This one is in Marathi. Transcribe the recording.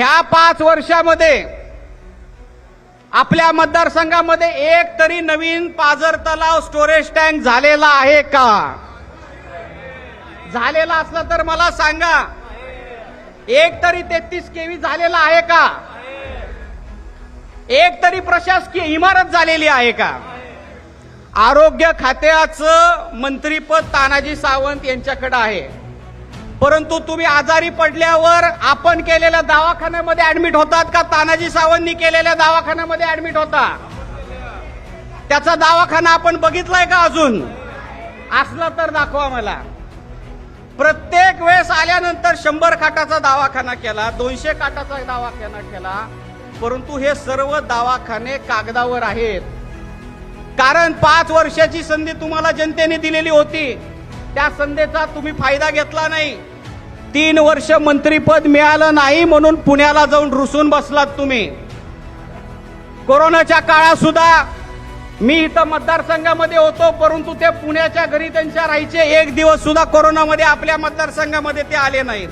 ह्या पाच वर्षामध्ये आपल्या मतदारसंघामध्ये एक तरी नवीन पाझर तलाव स्टोरेज टँक झालेला आहे का? झालेला असला तर मला सांगा. एक तरी तेहतीस केवी झालेला आहे का? एक तरी प्रशासकीय इमारत झालेली आहे का? आरोग्य खात्याचं मंत्रीपद तानाजी सावंत यांच्याकडे आहे. परंतु तुम्ही आजारी पडल्यावर आपण केलेल्या दवाखान्यामध्ये ऍडमिट होतात का? तानाजी सावंतनी केलेल्या दवाखान्यामध्ये ऍडमिट होता. त्याचा दवाखाना आपण बघितलाय का अजून? असला तर दाखवा मला. प्रत्येक वेळेस आल्यानंतर शंभर खाटाचा दवाखाना केला दोनशे खाटाचा दवाखाना केला परंतु हे सर्व दवाखाने कागदावर आहेत. कारण पाच वर्षाची संधी तुम्हाला जनतेने दिलेली होती. त्या संधीचा तुम्ही फायदा घेतला नाही. तीन वर्ष मंत्रीपद मिळालं नाही म्हणून पुण्याला जाऊन रुसून बसलात तुम्ही. कोरोनाच्या काळात सुद्धा मी इथं मतदारसंघामध्ये होतो परंतु ते पुण्याच्या घरी त्यांच्या राहायचे एक दिवस सुद्धा कोरोनामध्ये आपल्या मतदारसंघामध्ये ते आले नाहीत.